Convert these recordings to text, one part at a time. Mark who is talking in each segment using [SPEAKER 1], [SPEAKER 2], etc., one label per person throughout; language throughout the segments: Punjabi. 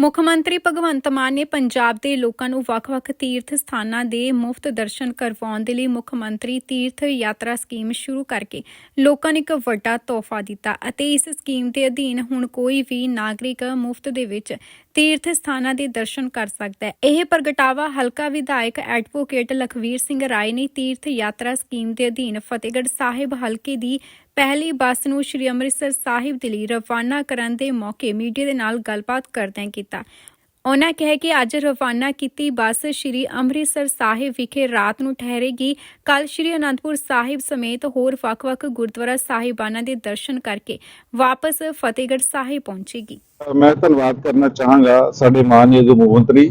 [SPEAKER 1] ਮੁੱਖ ਮੰਤਰੀ ਭਗਵੰਤ ਮਾਨ ਨੇ ਪੰਜਾਬ ਦੇ ਲੋਕਾਂ ਨੂੰ ਵੱਖ-ਵੱਖ ਤੀਰਥ ਸਥਾਨਾਂ ਦੇ ਮੁਫਤ ਦਰਸ਼ਨ ਕਰਵਾਉਣ ਦੇ ਲਈ ਮੁੱਖ ਮੰਤਰੀ ਤੀਰਥ ਯਾਤਰਾ ਸਕੀਮ ਸ਼ੁਰੂ ਕਰਕੇ ਲੋਕਾਂ ਨੂੰ ਇੱਕ ਵੱਡਾ ਤੋਹਫਾ ਦਿੱਤਾ ਅਤੇ ਇਸ ਸਕੀਮ ਦੇ ਅਧੀਨ ਹੁਣ ਕੋਈ ਵੀ ਨਾਗਰਿਕ ਮੁਫਤ ਦੇ ਵਿੱਚ ਤੀਰਥ ਸਥਾਨਾਂ ਦੇ ਦਰਸ਼ਨ ਕਰ ਸਕਦਾ ਹੈ। ਇਹ ਪ੍ਰਗਟਾਵਾ ਹਲਕਾ ਵਿਧਾਇਕ ਐਡਵੋਕੇਟ ਲਖਵੀਰ ਸਿੰਘ ਰਾਏ ਨੇ ਤੀਰਥ ਯਾਤਰਾ ਸਕੀਮ ਦੇ ਅਧੀਨ ਫਤਿਹਗੜ੍ਹ ਸਾਹਿਬ ਹਲਕੇ ਦੀ ਪਹਿਲੀ ਬੱਸ ਨੂੰ ਸ਼੍ਰੀ ਅੰਮ੍ਰਿਤਸਰ ਸਾਹਿਬ ਦੇ ਲਈ ਰਵਾਨਾ ਕਰਨ ਦੇ ਮੌਕੇ ਮੀਡੀਆ ਦੇ ਨਾਲ ਗੱਲਬਾਤ ਕਰਦਿਆਂ ਕੀਤਾ। ਉਹਨਾਂ ਕਿਹਾ ਕਿ ਅੱਜ ਰਵਾਨਾ ਕੀਤੀ ਬੱਸ ਸ਼੍ਰੀ ਅੰਮ੍ਰਿਤਸਰ ਸਾਹਿਬ ਵਿਖੇ ਰਾਤ ਨੂੰ ਠਹਿਰੇਗੀ। ਕੱਲ ਸ਼੍ਰੀ ਅਨੰਦਪੁਰ ਸਾਹਿਬ ਸਮੇਤ ਹੋਰ ਵੱਖ-ਵੱਖ ਗੁਰਦੁਆਰਾ ਸਾਹਿਬਾਨਾਂ ਦੇ ਦਰਸ਼ਨ ਕਰਕੇ ਵਾਪਸ ਫਤਿਹਗੜ੍ਹ ਸਾਹਿਬ ਪਹੁੰਚੇਗੀ।
[SPEAKER 2] ਮੈਂ ਧੰਨਵਾਦ ਕਰਨਾ ਚਾਹਾਂਗਾ ਸਾਡੇ ਮਾਨਯੋਗ ਮੁੱਖ ਮੰਤਰੀ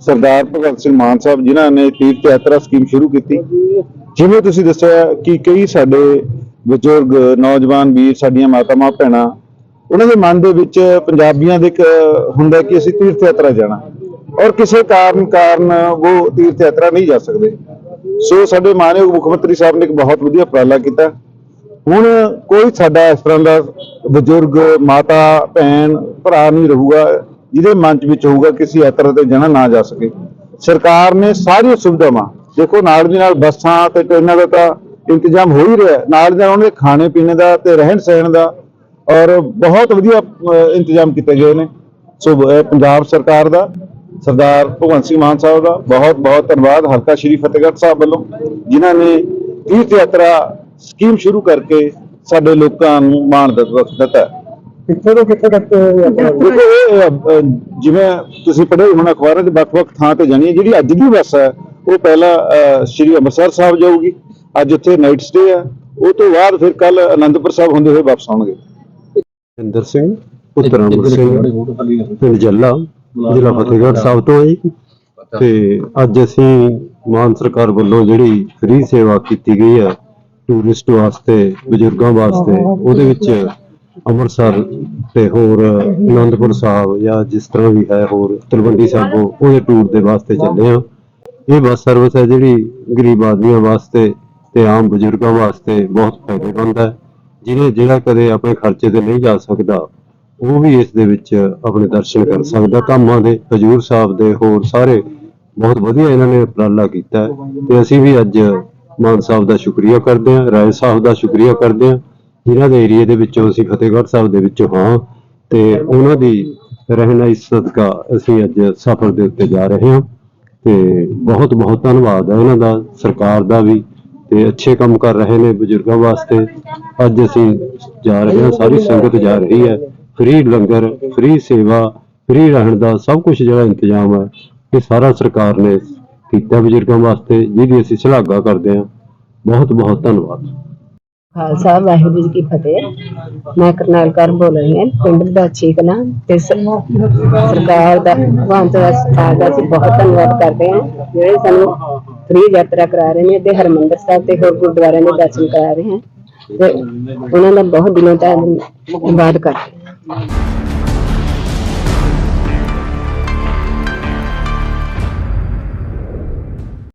[SPEAKER 2] ਸਰਦਾਰ ਭਗਵੰਤ ਸਿੰਘ ਮਾਨ ਸਾਹਿਬ, ਜਿਨ੍ਹਾਂ ਨੇ ਤੀਰਥ ਯਾਤਰਾ ਸਕੀਮ ਸ਼ੁਰੂ ਕੀਤੀ। ਜਿਵੇਂ ਤੁਸੀਂ ਦੱਸਿਆ ਕਿ ਕਈ ਸਾਡੇ ਬਜ਼ੁਰਗ, ਨੌਜਵਾਨ ਵੀਰ, ਸਾਡੀਆਂ ਮਾਤਾਵਾਂ ਭੈਣਾਂ, ਉਹਨਾਂ ਦੇ ਮਨ ਦੇ ਵਿੱਚ ਪੰਜਾਬੀਆਂ ਦੇ ਇੱਕ ਹੁੰਦਾ ਕਿ ਅਸੀਂ ਤੀਰਥ ਯਾਤਰਾ ਜਾਣਾ। ਔਰ ਕਿਸੇ ਕਾਰਨ ਕਾਰਨ ਉਹ ਤੀਰਥ ਯਾਤਰਾ ਨਹੀਂ ਜਾ ਸਕਦੇ। ਸੋ ਸਾਡੇ ਮਾਨਯੋਗ ਮੁੱਖ ਮੰਤਰੀ ਸਾਹਿਬ ਨੇ ਇੱਕ ਬਹੁਤ ਵਧੀਆ ਉਪਰਾਲਾ ਕੀਤਾ। ਹੁਣ ਕੋਈ ਸਾਡਾ ਇਸ ਤਰ੍ਹਾਂ ਦਾ ਬਜ਼ੁਰਗ, ਮਾਤਾ, ਭੈਣ, ਭਰਾ ਨਹੀਂ ਰਹੂਗਾ, ਜਿਹਦੇ ਮਨ ਚ ਵਿੱਚ ਹੋਊਗਾ ਕਿਸੇ ਯਾਤਰਾ ਤੇ ਜਾਣਾ ਨਾ ਜਾ ਸਕੇ। ਸਰਕਾਰ ਨੇ ਸਾਰੀਆਂ ਸੁਵਿਧਾਵਾਂ, ਦੇਖੋ ਨਾਲ ਦੀ ਨਾਲ ਬੱਸਾਂ ਤੇ ਟ੍ਰੇਨਾਂ ਦਾ ਤਾਂ ਇੰਤਜ਼ਾਮ ਹੋ ਹੀ ਰਿਹਾ। ਨਾਲ ਦੀ ਉਹਨਾਂ ਦੇ ਖਾਣੇ ਪੀਣੇ ਦਾ ਤੇ ਰਹਿਣ ਸਹਿਣ ਦਾ ਔਰ ਬਹੁਤ ਵਧੀਆ ਇੰਤਜ਼ਾਮ ਕੀਤੇ ਗਏ ਨੇ ਸੋ ਪੰਜਾਬ ਸਰਕਾਰ ਦਾ ਸਰਦਾਰ ਭਗਵੰਤ ਸਿੰਘ ਮਾਨ ਸਾਹਿਬ ਦਾ ਬਹੁਤ ਬਹੁਤ ਧੰਨਵਾਦ ਹਲਕਾ ਸ਼੍ਰੀ ਫਤਿਹਗੜ੍ਹ ਸਾਹਿਬ ਵੱਲੋਂ ਜਿਨ੍ਹਾਂ ਨੇ ਤੀਰਥ ਯਾਤਰਾ ਸਕੀਮ ਸ਼ੁਰੂ ਕਰਕੇ ਸਾਡੇ ਲੋਕਾਂ ਨੂੰ ਮਾਣ ਦਿੱਤਾ।
[SPEAKER 3] ਕਿੱਥੇ ਤੋਂ ਕਿੱਥੇ ਤੱਕ?
[SPEAKER 2] ਦੇਖੋ ਜਿਵੇਂ ਤੁਸੀਂ ਪੜ੍ਹੇ ਹੁਣ ਅਖਬਾਰਾਂ 'ਚ ਵੱਖ-ਵੱਖ ਥਾਂ ਤੇ ਜਾਣੀ ਹੈ ਜਿਹੜੀ ਅੱਜ ਦੀ ਬੱਸ ਹੈ ਉਹ ਪਹਿਲਾਂ ਸ਼੍ਰੀ ਅੰਮ੍ਰਿਤਸਰ ਸਾਹਿਬ ਜਾਊਗੀ ਅੱਜ ਉੱਥੇ ਨਾਈਟ ਸਟੇ ਹੈ ਉਹ ਤੋਂ ਬਾਅਦ ਫਿਰ ਕੱਲ ਅਨੰਦਪੁਰ ਸਾਹਿਬ ਹੁੰਦੇ ਹੋਏ ਵਾਪਸ ਆਉਣਗੇ।
[SPEAKER 4] ਇੰਦਰ ਸਿੰਘ ਪੁੱਤਰ ਅਮਰ ਸਿੰਘ ਪਿੰਡ ਜੱਲਾ ਜ਼ਿਲ੍ਹਾ ਫਤਿਹਗੜ੍ਹ ਸਾਹਿਬ ਤੋਂ ਹੈ ਜੀ ਤੇ ਅੱਜ ਅਸੀਂ ਮਾਨ ਸਰਕਾਰ ਵੱਲੋਂ ਜਿਹੜੀ ਫ੍ਰੀ ਸੇਵਾ ਕੀਤੀ ਗਈ ਹੈ ਟੂਰਿਸਟ ਵਾਸਤੇ ਬਜ਼ੁਰਗਾਂ ਵਾਸਤੇ ਉਹਦੇ ਵਿੱਚ ਅੰਮ੍ਰਿਤਸਰ ਤੇ ਹੋਰ ਅਨੰਦਪੁਰ ਸਾਹਿਬ ਜਾਂ ਜਿਸ ਤਰ੍ਹਾਂ ਵੀ ਹੈ ਹੋਰ ਤਲਵੰਡੀ ਸਾਬੋ ਉਹਦੇ ਟੂਰ ਦੇ ਵਾਸਤੇ ਚੱਲੇ ਆ। ਇਹ ਬੱਸ ਸਰਵਿਸ ਹੈ ਜਿਹੜੀ ਗਰੀਬ ਆਦਮੀਆਂ ਵਾਸਤੇ ਤੇ ਆਮ ਬਜ਼ੁਰਗਾਂ ਵਾਸਤੇ ਬਹੁਤ ਫਾਇਦੇਮੰਦ ਹੈ। ਜਿਹਨੇ ਜਿਹੜਾ ਕਦੇ ਆਪਣੇ ਖਰਚੇ ਤੇ ਨਹੀਂ ਜਾ ਸਕਦਾ, ਉਹ ਵੀ ਇਸ ਦੇ ਵਿੱਚ ਆਪਣੇ ਦਰਸ਼ਨ ਕਰ ਸਕਦਾ। ਧਾਮਾਂ ਦੇ, ਹਜੂਰ ਸਾਹਿਬ ਦੇ ਹੋਰ ਸਾਰੇ ਬਹੁਤ ਵਧੀਆ ਇਹਨਾਂ ਨੇ ਉਪਰਾਲਾ ਕੀਤਾ ਹੈ। ਤੇ ਅਸੀਂ ਵੀ ਅੱਜ ਮਾਨ ਸਾਹਿਬ ਦਾ ਸ਼ੁਕਰੀਆ ਕਰਦੇ ਹਾਂ, ਰਾਏ ਸਾਹਿਬ ਦਾ ਸ਼ੁਕਰੀਆ ਕਰਦੇ ਹਾਂ। ਜਿਨ੍ਹਾਂ ਦੇ ਏਰੀਏ ਦੇ ਵਿੱਚੋਂ ਅਸੀਂ ਫਤਿਹਗੜ੍ਹ ਸਾਹਿਬ ਦੇ ਵਿੱਚੋਂ ਹਾਂ ਤੇ ਉਹਨਾਂ ਦੀ ਰਹਿਨਾਈ ਸਦਕਾ ਅਸੀਂ ਅੱਜ ਸਫ਼ਰ ਦੇ ਉੱਤੇ ਜਾ ਰਹੇ ਹਾਂ। ਤੇ ਬਹੁਤ ਬਹੁਤ ਧੰਨਵਾਦ ਹੈ ਇਹਨਾਂ ਦਾ, ਸਰਕਾਰ ਦਾ ਵੀ। ਤੇ ਅੱਛੇ ਕੰਮ ਕਰ ਰਹੇ ਨੇ ਬਜ਼ੁਰਗਾਂ ਵਾਸਤੇ। ਅੱਜ ਅਸੀਂ ਜਾ ਰਹੇ ਹਾਂ, ਸਾਰੀ ਸੰਗਤ ਜਾ ਰਹੀ ਹੈ। ਫ੍ਰੀ ਲੰਗਰ, ਫ੍ਰੀ ਸੇਵਾ, ਫ੍ਰੀ ਰਹਿਣ ਦਾ ਸਭ ਕੁਝ ਜਿਹੜਾ ਇੰਤਜ਼ਾਮ ਹੈ, ਇਹ ਸਾਰਾ ਸਰਕਾਰ ਨੇ ਕੀਤਾ ਬਜ਼ੁਰਗਾਂ ਵਾਸਤੇ, ਜਿਹਦੀ ਅਸੀਂ ਸ਼ਲਾਘਾ ਕਰਦੇ ਹਾਂ। ਬਹੁਤ ਬਹੁਤ ਧੰਨਵਾਦ।
[SPEAKER 5] ਖਾਲਸਾ, ਵਾਹਿਗੁਰੂ ਜੀ ਕੀ ਫਤਿਹ। ਮੈਂ ਕਰਨੈਲ ਕੌਰ ਬੋਲ ਰਹੀ ਹਾਂ, ਪਿੰਡ ਦਾ ਚੀਕਨਾ। ਤੇ ਸਰਕਾਰ ਦਾ ਭਗਵੰਤ ਦਾ ਸਰਕਾਰ ਦਾ ਅਸੀਂ ਬਹੁਤ ਧੰਨਵਾਦ ਕਰਦੇ ਹਾਂ, ਜਿਹੜੇ ਸਾਨੂੰ ਫ੍ਰੀ ਯਾਤਰਾ ਕਰਾ ਰਹੇ ਨੇ ਤੇ ਹਰਮੰਦਰ ਸਾਹਿਬ ਤੇ ਹੋਰ ਗੁਰਦੁਆਰਿਆਂ ਦੇ ਦਰਸ਼ਨ ਕਰਾ ਰਹੇ ਹਨ। ਤੇ ਉਹਨਾਂ ਦਾ ਬਹੁਤ ਦਿਲੋਂ ਧੰਨਵਾਦ ਕਰਦੇ ਹਾਂ।